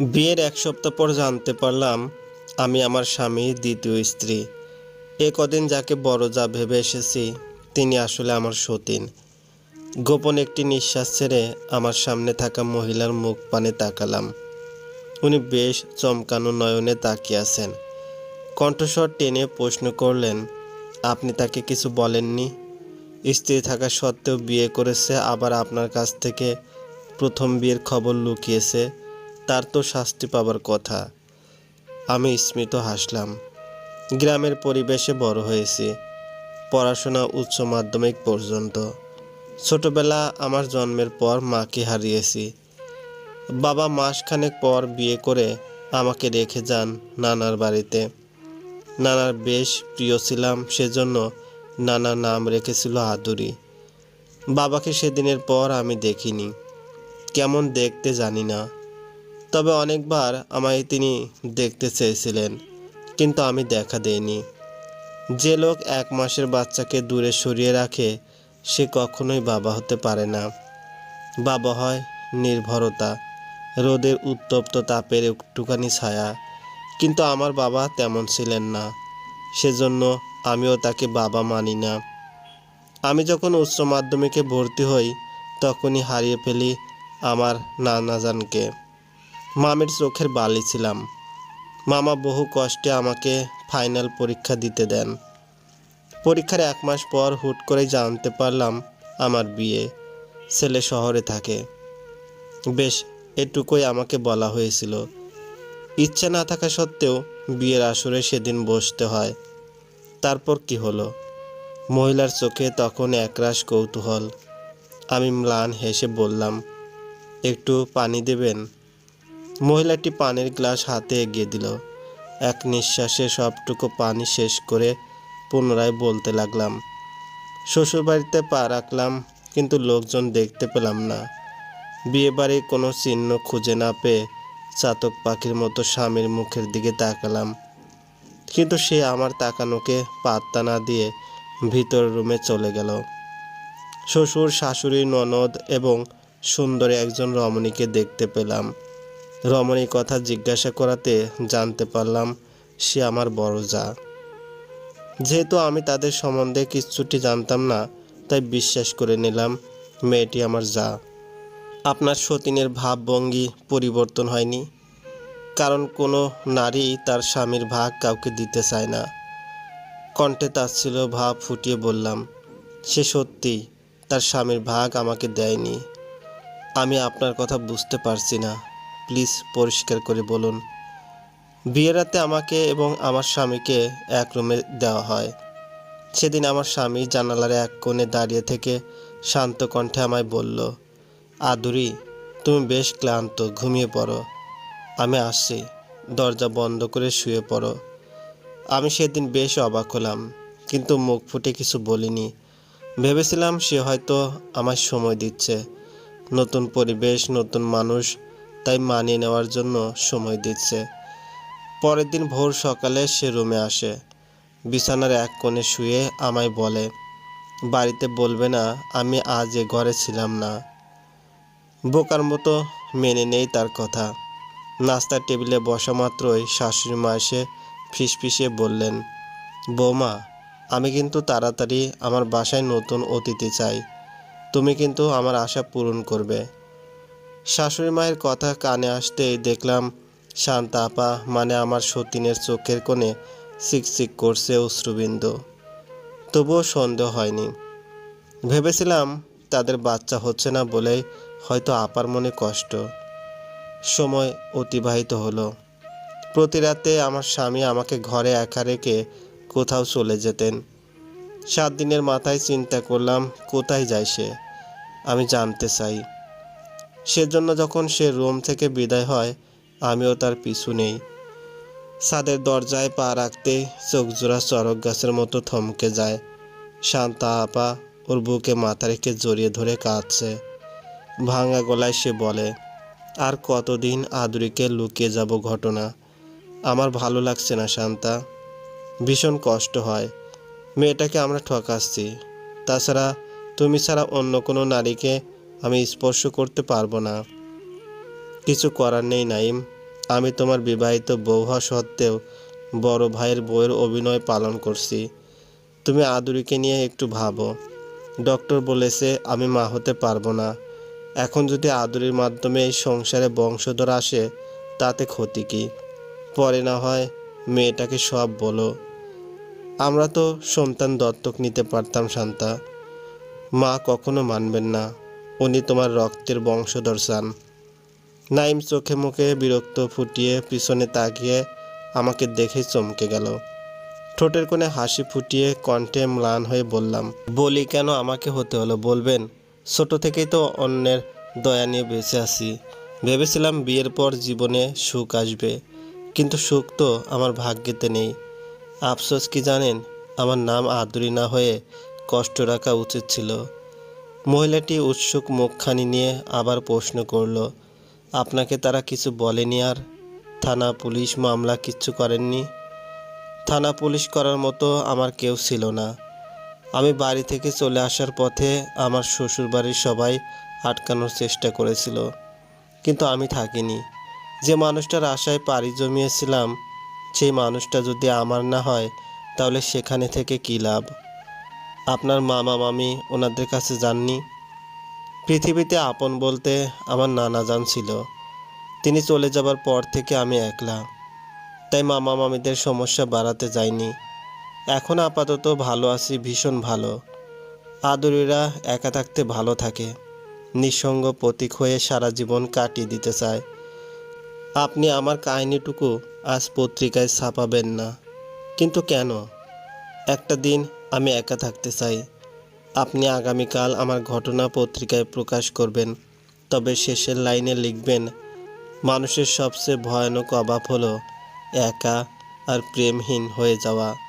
বিয়ের এক সপ্তাহ পর জানতে পারলাম আমি আমার স্বামীর দ্বিতীয় স্ত্রী। এ কদিন যাকে বড় যা ভেবে এসেছি, তিনি আসলে আমার সতীন। গোপন একটি নিঃশ্বাস ছেড়ে আমার সামনে থাকা মহিলার মুখ পানে তাকালাম। উনি বেশ চমকানো নয়নে তাকিয়ে আছেন। কণ্ঠস্বর টেনে প্রশ্ন করলেন, আপনি তাকে কিছু বলেননি? স্ত্রী থাকা সত্ত্বেও বিয়ে করেছে, আবার আপনার কাছ থেকে প্রথম বিয়ের খবর লুকিয়েছে তার তো শাস্তি পাবার কথা। আমি স্মিত হাসলাম। গ্রামের পরিবেশে বড় হয়েছি। পড়াশোনা উচ্চ মাধ্যমিক পর্যন্ত। ছোটবেলা আমার জন্মের পর মাকে হারিয়েছি। বাবা মাসখানেক পর বিয়ে করে আমাকে রেখে যান নানার বাড়িতে। নানার বেশ প্রিয় ছিলাম, সেজন্য নানা নাম রেখেছিল আদুরি। বাবাকে সেদিনের পর আমি দেখিনি। কেমন দেখতে জানি না। তবে অনেকবার আমায় তিনি দেখতে চেয়েছিলেন, কিন্তু আমি দেখা দেইনি। যে লোক এক মাসের বাচ্চাকে দূরে সরিয়ে রাখে, সে কখনোই বাবা হতে পারে না। বাবা হয় নির্ভরতা, রোদের উত্তপ্ত তাপের একটুখানি ছায়া। কিন্তু আমার বাবা তেমন ছিলেন না, সেজন্য আমিও তাকে বাবা মানি না। আমি যখন উচ্চ মাধ্যমিকে ভর্তি হই, তখনই হারিয়ে ফেলি আমার নানাজানকে মামের চোখের বালি ছিলাম। মামা বহু কষ্টে আমাকে ফাইনাল পরীক্ষা দিতে দেন। পরীক্ষার এক মাস পর হুট করে জানতে পারলাম আমার বিয়ে। ছেলে শহরে থাকে। বেশ, এটুকুই আমাকে বলা হয়েছিল। ইচ্ছে না থাকা সত্ত্বেও বিয়ের আসরে সেদিন বসতে হয়। তারপর কি হলো? মহিলার চোখে তখন একরাশ কৌতূহল। আমি ম্লান হেসে বললাম, একটু পানি দেবেন? মহিলাটি পানির গ্লাস হাতে এগিয়ে দিল। এক নিঃশ্বাসে সবটুকু পানি শেষ করে পুনরায় বলতে লাগলাম, শ্বশুরবাড়িতে পা রাখলাম, কিন্তু লোকজন দেখতে পেলাম না। বিয়েবাড়ির কোনো চিহ্ন খুঁজে না পেয়ে চাতক পাখির মতো স্বামীর মুখের দিকে তাকালাম। কিন্তু সে আমার তাকানোকে পাত্তা না দিয়ে ভিতর রুমে চলে গেল। শ্বশুর, শাশুড়ি, ননদ এবং সুন্দরী একজন রমণীকে দেখতে পেলাম। রমণীর কথা জিজ্ঞাসা করাতে জানতে পারলাম, সে আমার বড় যা। যেহেতু আমি তাদের সম্বন্ধে কিচ্ছুটি জানতাম না, তাই বিশ্বাস করে নিলাম, মেয়েটি আমার যা। আপনার সতীনের ভাবভঙ্গি পরিবর্তন হয়নি, কারণ কোনো নারী তার স্বামীর ভাগ কাউকে দিতে চায় না। কণ্ঠে তাচ্ছিল ভাব ফুটিয়ে বললাম, সে সত্যি তার স্বামীর ভাগ আমাকে দেয়নি। আমি আপনার কথা বুঝতে পারছি না। প্লিজ পরিষ্কার করে বলুন, বিয়ের রাতে আমাকে এবং আমার স্বামীকে এক রুমে দেওয়া হয়। সেদিন আমার স্বামী জানালার এক কোণে দাঁড়িয়ে থেকে শান্ত কণ্ঠে আমায় বলল, আদুরি, তুমি বেশ ক্লান্ত, ঘুমিয়ে পড়ো। আমি আসছি, দরজা বন্ধ করে শুয়ে পড়ো। আমি সেদিন বেশ অবাক হলাম, কিন্তু মুখ ফুটে কিছু বলিনি। ভেবেছিলাম সে হয়তো আমার সময় দিচ্ছে। নতুন পরিবেশ, নতুন মানুষ তাই মানিয়ে নেওয়ার জন্য সময় দিচ্ছে। পরের দিন ভোর সকালে সে রুমে আসে। বিছানার এক কোণে শুয়ে আমায় বলে, বাড়িতে বলবে না, আমি আজ এ ঘরে ছিলাম না। বোকার মতো মেনে নেই তার কথা। নাস্তার টেবিলে বসা মাত্রই শাশুড়ি মা এসে ফিসফিসিয়ে বললেন, বৌমা, আমি কিন্তু তাড়াতাড়ি আমার বাসায় নতুন অতিথি চাই। তুমি কিন্তু আমার আশা পূরণ করবে। শাশুড়ি মায়ের কথা কানে আসতেই দেখলাম, শান্তা আপা মানে আমার সতীনের চোখের কোণে চিকচিক করছে অশ্রুবিন্দু। তবুও সন্দেহ হয়নি। ভেবেছিলাম তাদের বাচ্চা হচ্ছে না বলেই হয়তো আপার মনে কষ্ট। সময় অতিবাহিত হলো। প্রতি রাতে আমার স্বামী আমাকে ঘরে একা রেখে কোথাও চলে যেতেন। সাত দিনের মাথায় চিন্তা করলাম, কোথায় যায় সে? আমি জানতে চাই। সেজন্য যখন সে রুম থেকে বিদায় হয়, আমিও তার পিছু নেই। ছাদের দরজায় পা রাখতে চোখ জোড়া চরক গাছের মতো থমকে যায়। শান্তা আপা ওর বুকে মাথা রেখে জড়িয়ে ধরে কাঁদছে। ভাঙা গলায় সে বলে, আর কতদিন আদুরিকে লুকিয়ে যাব ঘটনা? আমার ভালো লাগছে না, শান্তা। ভীষণ কষ্ট হয়। মেয়েটাকে আমরা ঠকাচ্ছি। তাছাড়া তুমি ছাড়া অন্য কোনো নারীকে আমি স্পর্শ করতে পারব না। কিছু করার নেই নাইম আমি তোমার বিবাহিত বউ হওয়া সত্ত্বেও বড় ভাইয়ের বউয়ের অভিনয় পালন করছি। তুমি আদুরিকে নিয়ে একটু ভাবো। ডক্টর বলেছে আমি মা হতে পারব না। এখন যদি আদুরির মাধ্যমে এই সংসারে বংশধর আসে, তাতে ক্ষতি কি? পরে না হয় মেয়েটাকে সব বলো। আমরা তো সন্তান দত্তক নিতে পারতাম, শান্তা। মা কখনো মানবেন না। উনি তোমার রক্তের বংশধর চান নাইম চোখে মুখে বিরক্ত ফুটিয়ে পিছনে তাকিয়ে আমাকে দেখে চমকে গেল। ঠোঁটের কোণে হাসি ফুটিয়ে কণ্ঠে ম্লান হয়ে বললাম, বলি কেন আমাকে হতে হলো বলবেন? ছোট থেকেই তো অন্যের দয়া নিয়ে বেঁচে আছি। ভেবেছিলাম বিয়ের পর জীবনে সুখ আসবে, কিন্তু সুখ তো আমার ভাগ্যেতে নেই। আফসোস কি জানেন, আমার নাম আদুরি না হয়ে কষ্ট রাখা উচিত ছিল। মহিলাটি উৎসুক মুখখানি নিয়ে আবার প্রশ্ন করল, আপনাকে তারা কিছু বলেনি আর? থানা পুলিশ মামলা কিচ্ছু করেননি? থানা পুলিশ করার মতো আমার কেউ ছিল না। আমি বাড়ি থেকে চলে আসার পথে আমার শ্বশুর বাড়ির সবাই আটকানোর চেষ্টা করেছিল, কিন্তু আমি থাকিনি। যে মানুষটার আশায় পাড়ি জমিয়েছিলাম, সেই মানুষটা যদি আমার না হয়, তাহলে সেখানে থেকে কী লাভ? আপনার মামা, মামি ওনাদের কাছে যাননি। পৃথিবীতে আপন বলতে আমার নানা জান ছিল। তিনি চলে যাবার পর থেকে আমি একলা। তাই মামা, মামিদের সমস্যা বাড়াতে যাইনি। এখন আপাতত ভালো আছি, ভীষণ ভালো। আদুরিরা একা থাকতে ভালো থাকে। নিঃসঙ্গ প্রতীক হয়ে সারা জীবন কাটিয়ে দিতে চায়। আপনি আমার কাহিনীটুকু আজ পত্রিকায় ছাপাবেন না। কিন্তু কেন? একটা দিন আমি একা থাকতে চাই। আপনি আগামীকাল আমার ঘটনা পত্রিকায় প্রকাশ করবেন, তবে শেষের লাইনে লিখবেন, মানুষের সবচেয়ে ভয়ানক অভাব হলো একা আর প্রেমহীন হয়ে যাওয়া।